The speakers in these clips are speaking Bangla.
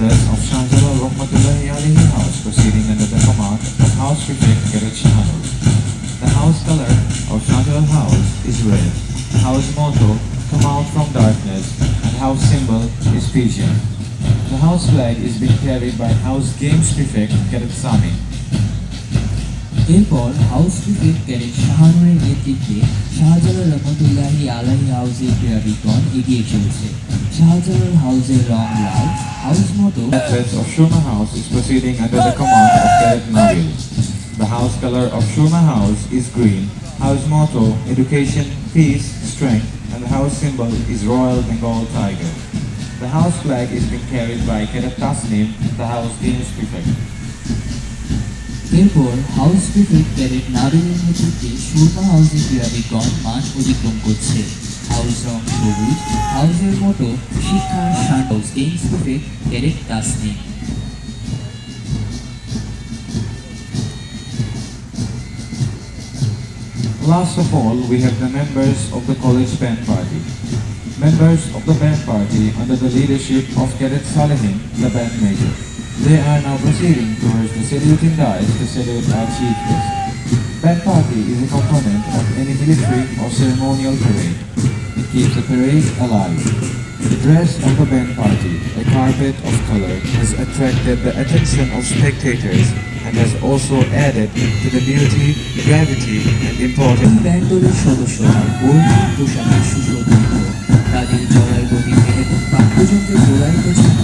Necklace of Shahjalah Rahmatullahi Alayhi House proceeding under the command of House Prefect Garrett Shahanur. The house color of Shahjalah House is red. House motto, come out from darkness, and house symbol is pigeon. The house flag is being carried by House Games Prefect Garrett Sami. এরপর হাউস ক্রিকেট ক্যাডেট শাহানুরের নেতৃত্বে শাহজালাল রহমতুল্লাহি আলাহি হাউসের ক্রীড়াবিদগণ এগিয়ে চলেছে শাহজালাল হাউসের রং লাল হাউস মতো Necklace of Shurma House is proceeding under the command of Garrett Nabil. The house color of Shurma House is green. House motto, education, peace, strength, and the house symbol is Royal Bengal Tiger. The house flag is being carried by Cadet Tasnim, the house games prefect. এরপর হাউস ক্রিকেট ক্যাডেট নাবিলের নেতৃত্বে সুরমা হাউসের ক্রীড়াবিদগণ মাঠ অতিক্রম করছে হাউস রং সবুজ হাউসের মতো শিক্ষা শান house games cricket cadet Tasnim Last of all, we have the members of the college band party. Members of the band party under the leadership of Cadet Salehin, the band major. They are now proceeding towards the saluting dice to salute our chief guest. Band party is a component of any military or ceremonial parade. It keeps the parade alive. The dress of the band party, a carpet of color, has attracted the attention of spectators and has also added to the beauty, gravity, and importance. এই ব্যান্ড দলের সদস্যরা বর্ণিল পোশাকে সুসজ্জিত তাদের চলার গতিতে এবং বাদ্যযন্ত্রের জোড়ায়িত ছন্দের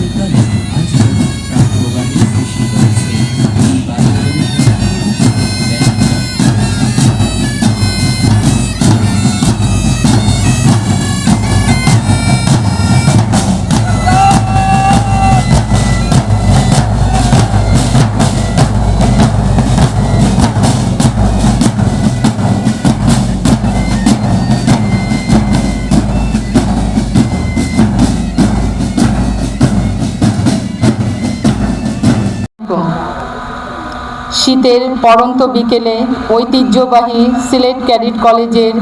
শীতের পরন্ত বিকেলে ঐতিহ্যবাহী সিলেট ক্যাডেট কলেজের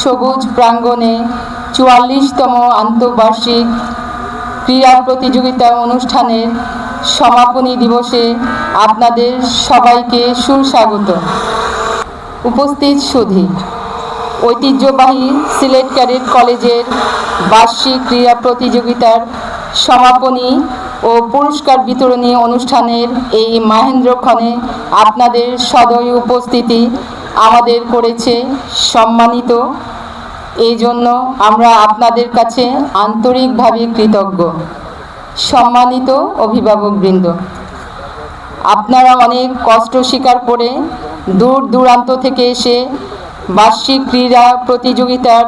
সবুজ প্রাঙ্গণে চুয়াল্লিশতম আন্তঃবার্ষিক ক্রীড়া প্রতিযোগিতা অনুষ্ঠানের সমাপনী দিবসে আপনাদের সবাইকে সুস্বাগত। উপস্থিত সুধী, ঐতিহ্যবাহী সিলেট ক্যাডেট কলেজের বার্ষিক ক্রীড়া প্রতিযোগিতার সমাপনী ও পুরস্কার বিতরণী অনুষ্ঠানের এই মাহেন্দ্রক্ষণে আপনাদের সদয় উপস্থিতি আমাদের করেছে সম্মানিত। এই জন্য আমরা আপনাদের কাছে আন্তরিকভাবে কৃতজ্ঞ। সম্মানিত অভিভাবকবৃন্দ আপনারা অনেক কষ্ট স্বীকার করে দূর দূরান্ত থেকে এসে বার্ষিক ক্রীড়া প্রতিযোগিতার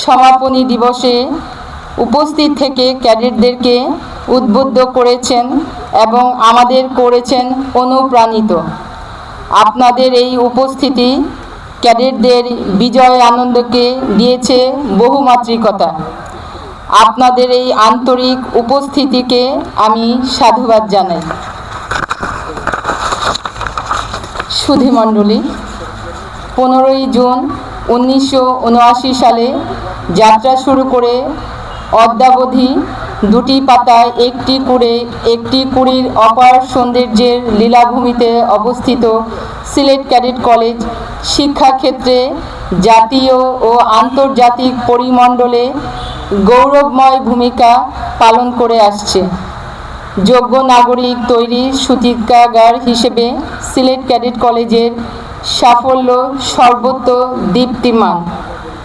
সমাপনী দিবসে উপস্থিত থেকে ক্যাডেটদেরকে উদ্বুদ্ধ করেছেন এবং আমাদের করেছেন অনুপ্রাণিত। আপনাদের এই উপস্থিতি ক্যাডেটদের বিজয় আনন্দকে দিয়েছে বহুমাত্রিকতা। আপনাদের এই আন্তরিক উপস্থিতিকে আমি সাধুবাদ জানাই। সুধীমণ্ডলী পনেরোই জুন উনিশশো উনআশি সালে যাত্রা শুরু করে অদ্যাবধি দুটি পাতায় একটি কুড়ে, একটি কুড়ির অপার সৌন্দর্যের লীলাভূমিতে অবস্থিত সিলেট ক্যাডেট কলেজ শিক্ষাক্ষেত্রে জাতীয় ও আন্তর্জাতিক পরিমণ্ডলে গৌরবময় ভূমিকা পালন করে আসছে। যোগ্য নাগরিক তৈরির সূতিকাগার হিসেবে সিলেট ক্যাডেট কলেজের সাফল্য সর্বত্র দীপ্তিমান।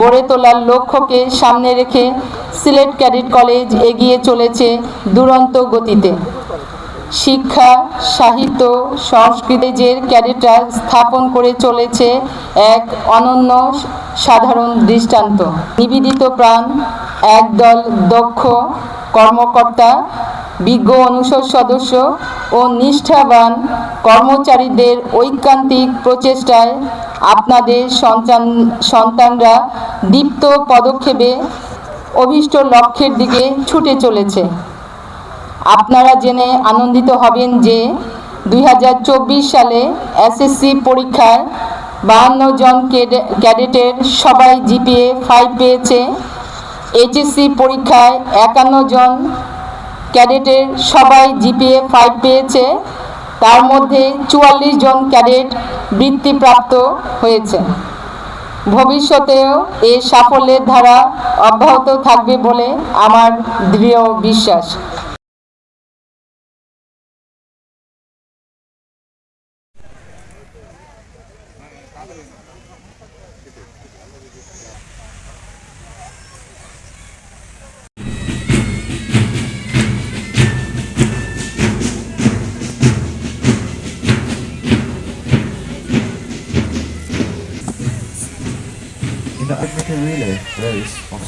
গড়ে তোলার লক্ষ্যকে সামনে রেখে সিলেট ক্যাডেট কলেজ এগিয়ে চলেছে দুরন্ত গতিতে। শিক্ষা, সাহিত্য সংস্কৃতিজের ক্যাডেটরা স্থাপন করে চলেছে এক অনন্য সাধারণ দৃষ্টান্ত। নিবেদিত প্রাণ, একদল দক্ষ কর্মকর্তা বিজ্ঞ অনুষদ সদস্য ও নিষ্ঠাবান কর্মচারীদের ঐকান্তিক প্রচেষ্টায় আপনাদের সন্তান, সন্তানরা দীপ্ত পদক্ষেপে অভীষ্ট লক্ষ্যের দিকে ছুটে চলেছে। আপনারা জেনে আনন্দিত হবেন যে দুই হাজার চব্বিশ সালে এসএসসি পরীক্ষায় বাহান্ন জন ক্যাডেটের সবাই জিপিএ ফাইভ পেয়েছে। এইচএসসি পরীক্ষায় একান্ন জন ক্যাডেটের সবাই জিপিএ ফাইভ পেয়েছে। তার মধ্যে চুয়াল্লিশ জন ক্যাডেট বৃত্তিপ্রাপ্ত হয়েছে। ভবিষ্যতেও এ সাফল্যের ধারা অব্যাহত থাকবে বলে আমার দৃঢ় বিশ্বাস।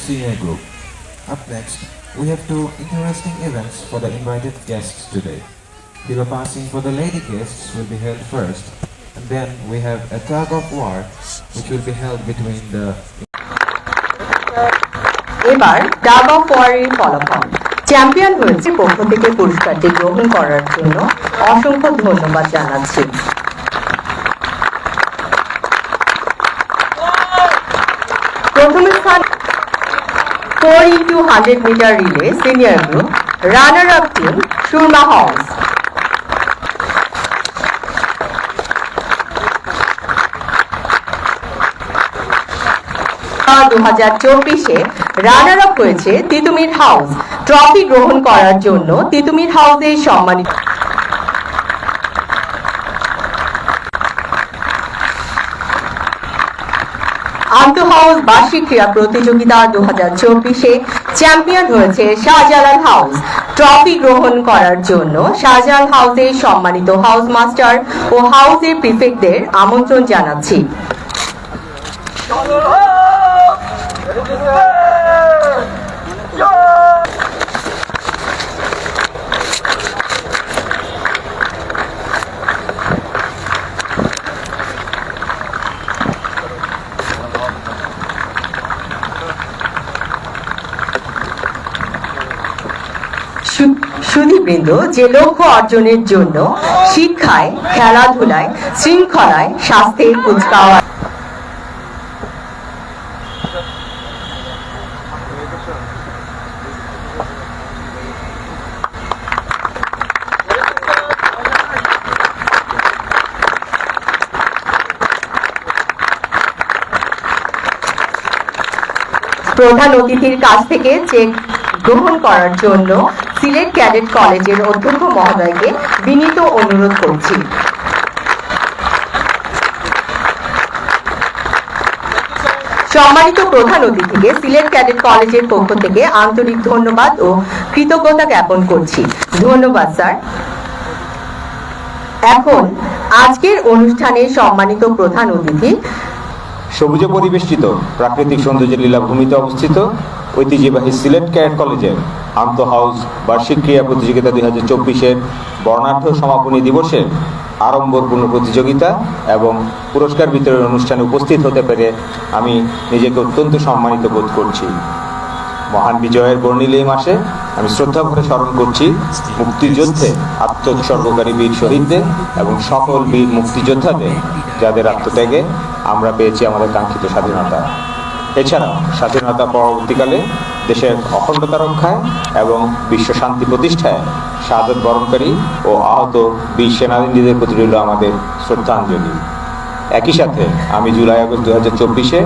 CA Group. Up next, we have two interesting events for the invited guests today. Pillow passing for the lady guests will be held first, and then we have a tug of war, which will be held between the এবার ডাগ অফ ওয়ারের ফলাফল চ্যাম্পিয়ন হয়েছে পক্ষ থেকে পুরস্কারটি গ্রহণ করার জন্য অসংখ্য ধন্যবাদ জানাচ্ছি 4 into 100 meter relay, senior group runner-up team Shurma Halls. দু হাজার চব্বিশে রানার আপ হয়েছে তিতুমির হাউস ট্রফি গ্রহণ করার জন্য তিতুমির হাউসে সম্মানিত আন্তঃহাউস বার্ষিক ক্রীড়া প্রতিযোগিতা দু হাজার চব্বিশে চ্যাম্পিয়ন হয়েছে শাহজালাল হাউস ট্রফি গ্রহণ করার জন্য শাহজালাল হাউসের সম্মানিত হাউস মাস্টার ও হাউসের প্রিফেক্টদের আমন্ত্রণ জানাচ্ছি সু- সুধীবৃন্দ যে লক্ষ্য অর্জনের জন্য শিক্ষায়, খেলাধুলায়, শৃঙ্খলায় স্বাস্থ্যে কুচকাওয়াজ প্রধান অতিথির কাছ থেকে চেক গ্রহণ করার জন্য সিলেট ক্যাডেট কলেজের অধ্যক্ষ মহোদয়কে বিনীত অনুরোধ করছি। সম্মানিত প্রধান অতিথিকে সিলেট ক্যাডেট কলেজের পক্ষ থেকে আন্তরিক ধন্যবাদ ও কৃতজ্ঞতা জ্ঞাপন করছি। ধন্যবাদ, স্যার। এখন আজকের অনুষ্ঠানে সম্মানিত প্রধান অতিথি সবুজে পরিবেষ্টিত প্রাকৃতিক সৌন্দর্যের লীলাভূমিতে অবস্থিত ঐতিহ্যবাহী সিলেট ক্যাডেট কলেজের আন্ত হাউস বার্ষিক ক্রীড়া প্রতিযোগিতা দুই হাজার চব্বিশের বর্ণাঢ্য সমাপনী দিবসের আড়ম্বরপূর্ণ প্রতিযোগিতা এবং পুরস্কার বিতরণ অনুষ্ঠানে উপস্থিত হতে পেরে আমি নিজেকে অত্যন্ত সম্মানিত বোধ করছি। মহান বিজয়ের বর্ণিল এই মাসে আমি শ্রদ্ধা ভরে স্মরণ করছি মুক্তিযুদ্ধে আত্মোৎসর্গকারী বীর শহীদদের এবং সকল বীর মুক্তিযোদ্ধাদের, যাদের আত্মত্যাগে আমরা পেয়েছি আমাদের কাঙ্ক্ষিত স্বাধীনতা। এছাড়াও স্বাধীনতা পরবর্তীকালে দেশের অখণ্ডতা রক্ষায় এবং বিশ্ব শান্তি প্রতিষ্ঠায় শাহাদত বরণকারী ও আহত বীর সেনানীদের প্রতি রইল আমাদের শ্রদ্ধাঞ্জলি। একই সাথে আমি জুলাই আগস্ট দু হাজার চব্বিশে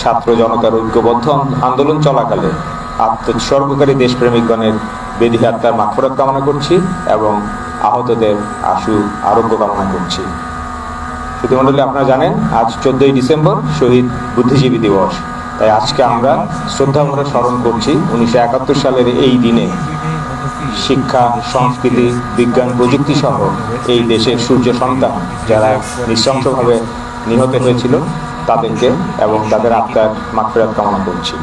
ছাত্র জনতার ঐক্যবদ্ধ আন্দোলন চলাকালে আত্মোৎসর্গকারী দেশপ্রেমিকগণের বেদি আত্মার মাফরত কামনা করছি এবং আহতদের আশু আরোগ্য কামনা করছি। শুধু মন্ডলী আপনারা জানেন, আজ চোদ্দই ডিসেম্বর শহীদ বুদ্ধিজীবী দিবস। তাই আজকে আমরা শ্রদ্ধা ভরে স্মরণ করছি উনিশশো একাত্তর সালের এই দিনে শিক্ষা, সংস্কৃতি, বিজ্ঞান, প্রযুক্তি সহ এই দেশের সূর্য সন্তান যারা নিঃশংসভাবে নিহত হয়েছিল তাদেরকে এবং তাদের আত্মার মাফেরাত কামনা করছি।